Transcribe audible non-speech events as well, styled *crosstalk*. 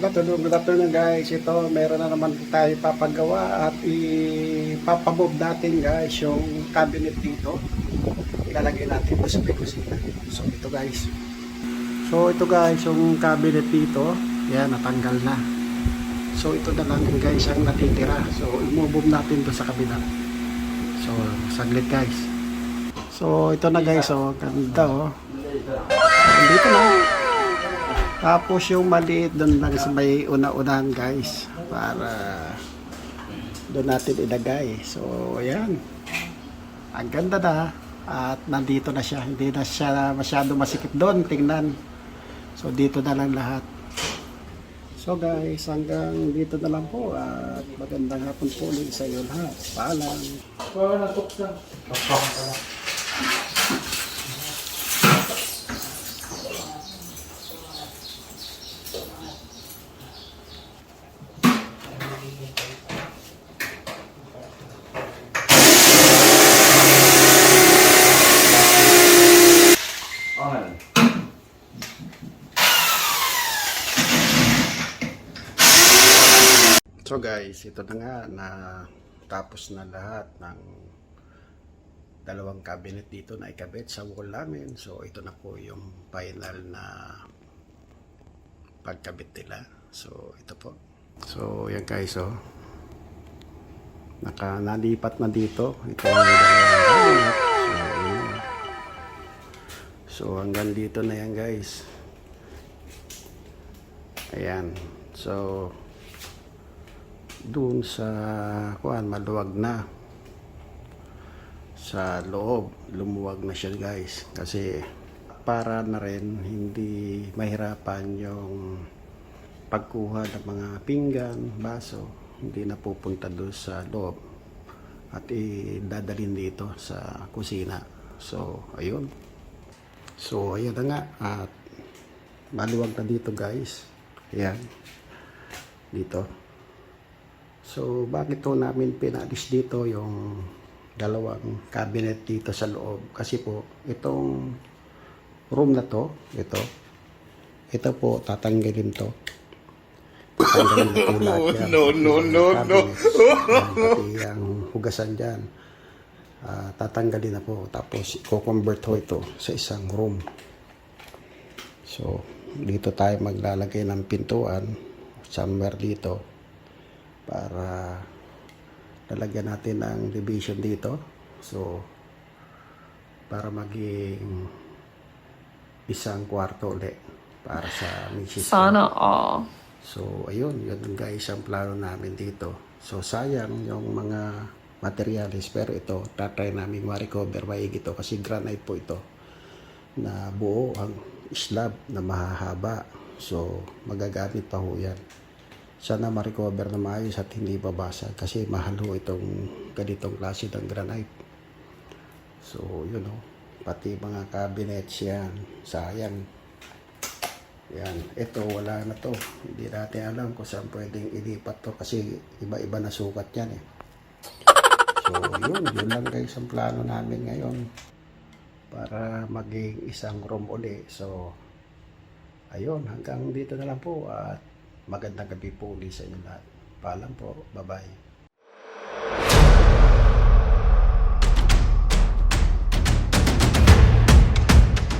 Good afternoon, good guys. Ito, meron na naman tayo papagawa at ipapamob natin guys yung cabinet dito. Ilalagay natin sa kusina. So ito guys. So ito guys, yung cabinet dito, yan natanggal na. So ito na lang guys ang natitira. So imove natin to sa kabila. So saglit guys. So ito na guys, oh, ganda oh. Dito na. Tapos yung maliit doon lang sa may una-unahan guys para doon natin ilagay. So ayan. Ang ganda na at nandito na siya. Hindi na siya masyado masikip doon. Tingnan. So dito na lang lahat. So guys, hanggang dito na lang po at magandang hapon po ulit sa iyo lahat. Paalam. So guys, ito na nga na tapos na lahat ng dalawang cabinet dito na ikabit sa wall namin. So ito na po yung final na pagkabit nila. So ito po. So yan guys, oh. Naka nalipat na dito. Ito yun. so hanggang dito na yan guys. Ayan. So doon sa kuan maluwag na. Sa loob lumuwag na siya guys. Kasi para na rin hindi mahirapan yung pagkuha ng mga pinggan, baso hindi na pupunta doon sa loob. At idadalhin dito sa kusina. So ayun. So ayun na nga. At maluwag na dito guys. Ayan. Dito So, bakit to namin pinalis dito yung dalawang cabinet dito sa loob? Kasi po, itong room na to, ito, ito po, tatanggalin to. Tatanggalin po *laughs* lahat yan. No, no, no, no. Pati ang hugasan dyan. Ah, tatanggalin na po. Tapos, i-convert ho ito sa isang room. So, dito tayo maglalagay ng pintuan. Somewhere dito para lalagyan natin ng division dito. So, para maging isang kwarto ulit para sa misis. Sana all. So, ayun, yun guys ang plano namin dito. So, sayang yung mga materials pero ito, tatry namin ma-recover maigi ito kasi granite po ito na buo ang slab na mahahaba. So, magagamit pa ho yan sana ma-recover na maayos at hindi babasag kasi mahal ho itong ganitong klase ng granite. So, yun o. Pati mga cabinets yan. Sayang. Yan. Ito, wala na to. Hindi natin alam kung saan pwedeng ilipat to kasi iba-iba na sukat yan eh. So, yun. Yun lang guys ang plano namin ngayon para maging isang room uli. So, ayun. Hanggang dito na lang po at magandang gabi po ulit sa inyo lahat. Paalam po. Bye-bye.